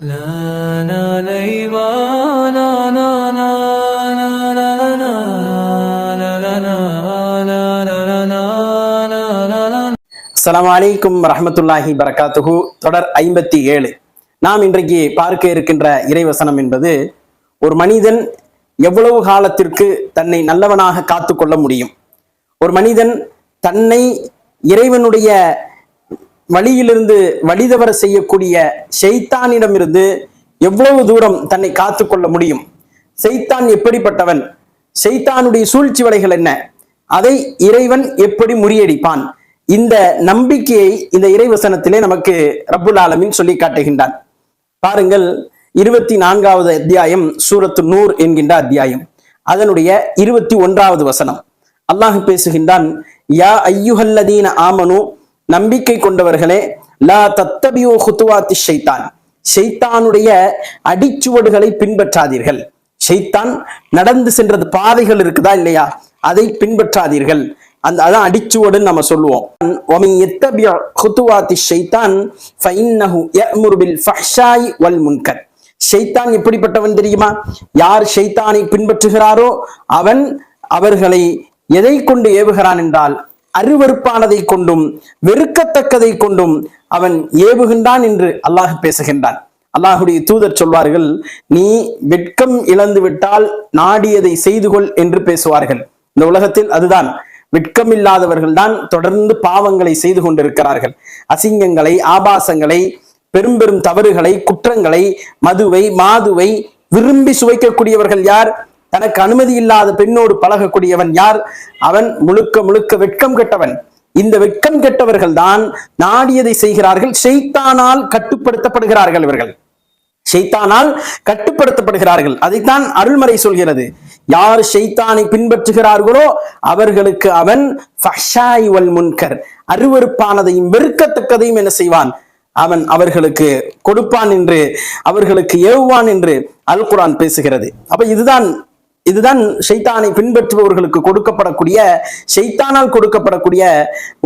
அஸ்லாம் வலைக்கும் ரஹமத்துல்லாஹி பரகாத்துஹு தொடர் ஐம்பத்தி ஏழு. நாம் இன்றைக்கு பார்க்க இருக்கின்ற இறைவசனம் என்பது ஒரு மனிதன் எவ்வளவு காலத்திற்கு தன்னை நல்லவனாக காத்து கொள்ள முடியும்? ஒரு மனிதன் தன்னை இறைவனுடைய வழியிலிருந்து வழிதவர செய்யக்கூடிய செய்தானிடமிருந்து எவ்வளவு தூரம் தன்னை காத்து கொள்ள முடியும்? செய்தான் எப்படிப்பட்டவன்? செய்தானுடைய சூழ்ச்சி வலைகள் என்ன? அதை இறைவன் எப்படி முறியடிப்பான்? இந்த நம்பிக்கையை இந்த இறைவசனத்திலே நமக்கு ரப்புல் ஆலமின் சொல்லி காட்டுகின்றான். பாருங்கள் இருபத்தி நான்காவது அத்தியாயம் சூரத்து நூர் என்கின்ற அத்தியாயம். அதனுடைய இருபத்தி ஒன்றாவது வசனம். அல்லாஹ் பேசுகின்றான் யா ஐயுஹல்லதீன ஆமனு நம்பிக்கை கொண்டவர்களே லா தத்தபியோ ஹுத்துவாத்தி ஷைத்தான். ஷைத்தானுடைய அடிச்சுவடுகளை பின்பற்றாதீர்கள். ஷைத்தான் நடந்து சென்றது பாதைகள் இருக்குதா இல்லையா? அதை பின்பற்றாதீர்கள். அந்த அதான் அடிச்சுவடுன்னு நம்ம சொல்லுவோம். ஒமின் எத்தபிய ஹுத்துவாத்தி ஷைத்தான் ஃபைன்னஹு யஅமுரு ஃபஹ்ஷாய் வல் முன்கர். ஷைத்தான் எப்படிப்பட்டவன் தெரியுமா? யார் ஷைத்தானை பின்பற்றுகிறாரோ அவன் அவர்களை எதை கொண்டு ஏவுகிறான் என்றால் அருவறுப்பானதை கொண்டும் வெறுக்கத்தக்கதை கொண்டும் அவன் ஏவுகின்றான் என்று அல்லாஹ் பேசுகின்றான். அல்லாஹுடைய தூதர் சொல்வார்கள் நீ வெட்கம் இழந்து விட்டால் நாடியதை செய்து கொள் என்று பேசுவார்கள். இந்த உலகத்தில் அதுதான். வெட்கம் இல்லாதவர்கள் தான் தொடர்ந்து பாவங்களை செய்து கொண்டிருக்கிறார்கள். அசிங்கங்களை ஆபாசங்களை பெரும் பெரும் தவறுகளை குற்றங்களை மதுவை மாதுவை விரும்பி சுவைக்கக்கூடியவர்கள் யார்? தனக்கு அனுமதி இல்லாத பெண்ணோடு பழகக்கூடியவன் யார்? அவன் முழுக்க முழுக்க வெட்கம் கெட்டவன். இந்த வெட்கம் கெட்டவர்கள் தான் நாடியதை செய்கிறார்கள். செய்தானால் கட்டுப்படுத்தப்படுகிறார்கள் இவர்கள். ஷைத்தானால் கட்டுப்படுத்தப்படுகிறார்கள். அதைத்தான் அருள்மறை சொல்கிறது. யார் ஷைத்தானை பின்பற்றுகிறார்களோ அவர்களுக்கு அவன் முன்கர். அருவருப்பானதையும் வெறுக்கத்தக்கதையும் என்ன செய்வான்? அவன் அவர்களுக்கு கொடுப்பான் என்று அவர்களுக்கு ஏவுவான் என்று அல் குரான் பேசுகிறது. அப்ப இதுதான் இதுதான் ஷைத்தானை பின்பற்றுபவர்களுக்கு கொடுக்கப்படக்கூடிய ஷைத்தானால் கொடுக்கப்படக்கூடிய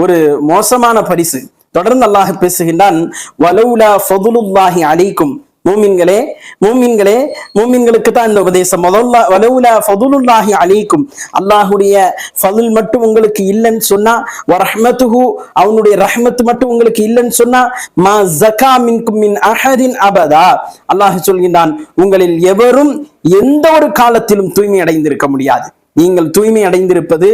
ஒரு மோசமான பரிசு. தொடர்ந்து அல்லாஹ் பேசுகின்றான் வலவுலா ஃபதுலுல்லாஹி அலைக்கும். மூமின்களே மூமின்களே மூமின்களுக்கு தான் இந்த உபதேசம். முதல்ல ஃபதுலுல்லாஹி அலைக்கும். அல்லாஹுடைய ஃபதுல் மட்டும் உங்களுக்கு இல்லைன்னு சொன்னா வரஹ்மத்துஹு அவனுடைய ரஹ்மத்து மட்டும் உங்களுக்கு இல்லைன்னு சொன்னா மா ஜகா மின்கும் மின் அஹதின் அபதா. அல்லாஹ் சொல்கின்றான் உங்களில் எவரும் எந்த ஒரு காலத்திலும் தூய்மை அடைந்திருக்க முடியாது. நீங்கள் தூய்மை அடைந்திருப்பது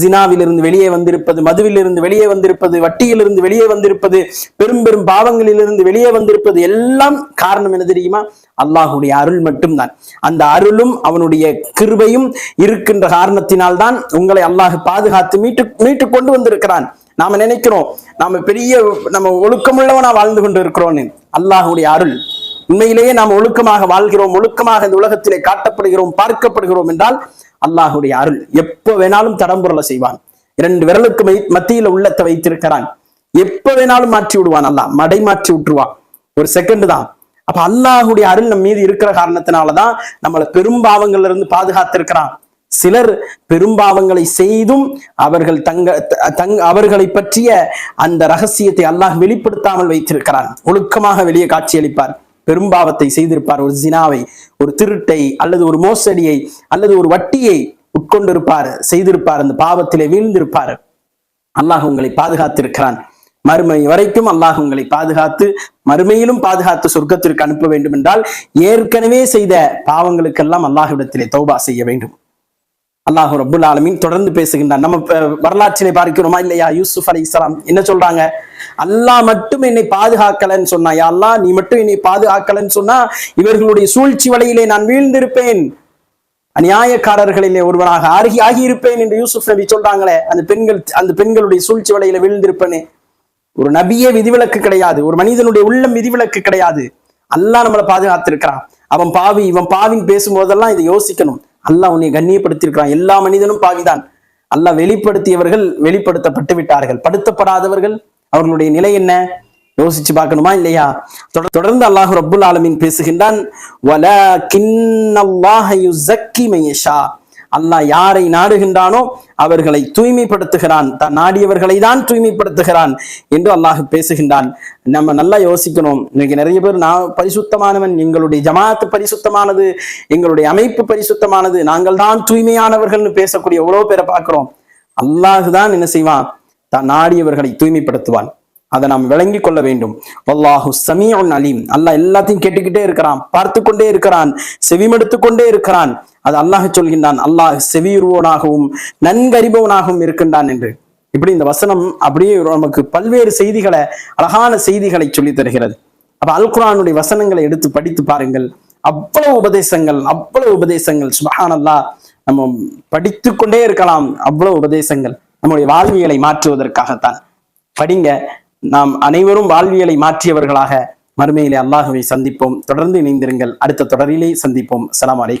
ஜினாவிலிருந்து வெளியே வந்திருப்பது மதுவிலிருந்து வெளியே வந்திருப்பது வட்டியிலிருந்து வெளியே வந்திருப்பது பெரும் பெரும் பாவங்களிலிருந்து வெளியே வந்திருப்பது எல்லாம் காரணம் என்ன தெரியுமா? அல்லாஹுடைய அருள் மட்டும்தான். அந்த அருளும் அவனுடைய கிருபையும் இருக்கின்ற காரணத்தினால்தான் உங்களை அல்லாஹ் பாதுகாத்து மீட்டு மீட்டு கொண்டு வந்திருக்கிறான். நாம நினைக்கிறோம் நாம பெரிய நம்ம ஒழுக்கமுள்ளவனா வாழ்ந்து கொண்டு இருக்கிறோன்னு அல்லாஹுடைய அருள். உண்மையிலேயே நாம் ஒழுக்கமாக வாழ்கிறோம் ஒழுக்கமாக இந்த உலகத்திலே காட்டப்படுகிறோம் பார்க்கப்படுகிறோம் என்றால் அல்லாஹுடைய அருள் எப்போ வேணாலும் தடம்புரல செய்வான். இரண்டு விரலுக்கு மத்தியில உள்ளத்தை வைத்திருக்கிறான். எப்ப வேணாலும் மாற்றி விடுவான் அல்லாஹ். மடை மாற்றி விட்டுருவான். ஒரு செகண்ட் தான். அப்ப அல்லாஹுடைய அருள் நம் மீது இருக்கிற காரணத்தினாலதான் நம்மளை பெரும்பாவங்கள்ல இருந்து பாதுகாத்திருக்கிறான். சிலர் பெரும்பாவங்களை செய்தும் அவர்கள் தங்க த- தங் அவர்களை பற்றிய அந்த ரகசியத்தை அல்லாஹ் வெளிப்படுத்தாமல் வைத்திருக்கிறான். ஒழுக்கமாக வெளியே காட்சியளிப்பார். பெரும்பாவத்தை செய்திருப்பார். ஒரு ஜினாவை ஒரு திருட்டை அல்லது ஒரு மோசடியை அல்லது ஒரு வட்டியை உட்கொண்டிருப்பார் செய்திருப்பார். அந்த பாவத்திலே வீழ்ந்திருப்பார். அல்லாஹ் உங்களை பாதுகாத்திருக்கிறான். மறுமை வரைக்கும் அல்லாஹ் உங்களை பாதுகாத்து மறுமையிலும் பாதுகாத்து சொர்க்கத்திற்கு அனுப்ப வேண்டும் என்றால் ஏற்கனவே செய்த பாவங்களுக்கெல்லாம் அல்லாஹ்விடத்திலே தௌபா செய்ய வேண்டும். அல்லாஹ் ரபுல் ஆலமின் தொடர்ந்து பேசுகின்றான். நம்ம இப்ப வரலாற்றிலே பார்க்கிறோமா இல்லையா? யூசுப் இஸ்லாம் என்ன சொல்றாங்க? அல்லாஹ் மட்டும் என்னை பாதுகாக்கலன்னு சொன்னா யா அல்லாஹ் நீ மட்டும் என்னை பாதுகாக்கலன்னு சொன்னா இவர்களுடைய சூழ்ச்சி வலையிலே நான் வீழ்ந்திருப்பேன். அநியாயக்காரர்களிலே ஒருவனாக ஆகி ஆகியிருப்பேன் என்று யூசுப் நபி சொல்றாங்களே அந்த பெண்கள் அந்த பெண்களுடைய சூழ்ச்சி வலையில வீழ்ந்திருப்பேனே. ஒரு நபியே விதிவிலக்கு கிடையாது. ஒரு மனிதனுடைய உள்ளம் விதிவிலக்கு கிடையாது. அல்லாஹ் நம்மளை பாதுகாத்திருக்கிறான். அவன் பாவி இவன் பாவின்னு பேசும்போதெல்லாம் இதை யோசிக்கணும். அல்லாஹ் உன்னை கண்ணியப்படுத்தியிருக்கிறான். எல்லா மனிதனும் பாவிதான். அல்லாஹ் வெளிப்படுத்தியவர்கள் வெளிப்படுத்தப்பட்டு விட்டார்கள். படுத்தப்படாதவர்கள் அவர்களுடைய நிலை என்ன? யோசிச்சு பார்க்கணுமா இல்லையா? தொட- தொடர்ந்து அல்லாஹ் ரபுல் ஆலமின் பேசுகின்றான். அல்லாஹ் யாரை நாடுகின்றானோ அவர்களை தூய்மைப்படுத்துகிறான். தான் நாடியவர்களை தான் தூய்மைப்படுத்துகிறான் என்று அல்லாஹ் பேசுகின்றான். நம்ம நல்லா யோசிக்கணும். இன்னைக்கு நிறைய பேர் நான் பரிசுத்தமானவன் எங்களுடைய ஜமாத்து பரிசுத்தமானது எங்களுடைய அமைப்பு பரிசுத்தமானது நாங்கள் தான் தூய்மையானவர்கள்னு பேசக்கூடிய எவ்வளவு பேரை பார்க்கிறோம். அல்லாஹ் தான் என்ன செய்வான்? தான் நாடியவர்களை தூய்மைப்படுத்துவான். அதை நாம் விளங்கி கொள்ள வேண்டும். அல்லாஹு சமீஉன் அலீம். அல்லாஹ் எல்லாத்தையும் கேட்டுக்கிட்டே இருக்கிறான் பார்த்து கொண்டே இருக்கிறான் செவிமடுத்து கொண்டே இருக்கிறான். அது அல்லாஹ் சொல்கின்றான் அல்லாஹ் செவியுறுவனாகவும் நன்கறிபவனாகவும் இருக்கின்றான் என்று. இப்படி இந்த வசனம் அப்படியே நமக்கு பல்வேறு செய்திகளை அழகான செய்திகளை சொல்லித் தருகிறது. அப்ப அல்குரானுடைய வசனங்களை எடுத்து படித்து பாருங்கள். அவ்வளவு உபதேசங்கள் அவ்வளவு உபதேசங்கள். சுபஹானல்லாஹ் நம்ம படித்து கொண்டே இருக்கலாம். அவ்வளவு உபதேசங்கள் நம்முடைய வாழ்வியலை மாற்றுவதற்காகத்தான். படிங்க நாம் அனைவரும் வாழ்வியலை மாற்றியவர்களாக மறுமையிலே அல்லாஹுவை சந்திப்போம். தொடர்ந்து இணைந்திருங்கள். அடுத்த தொடரிலே சந்திப்போம். சலாம் அலை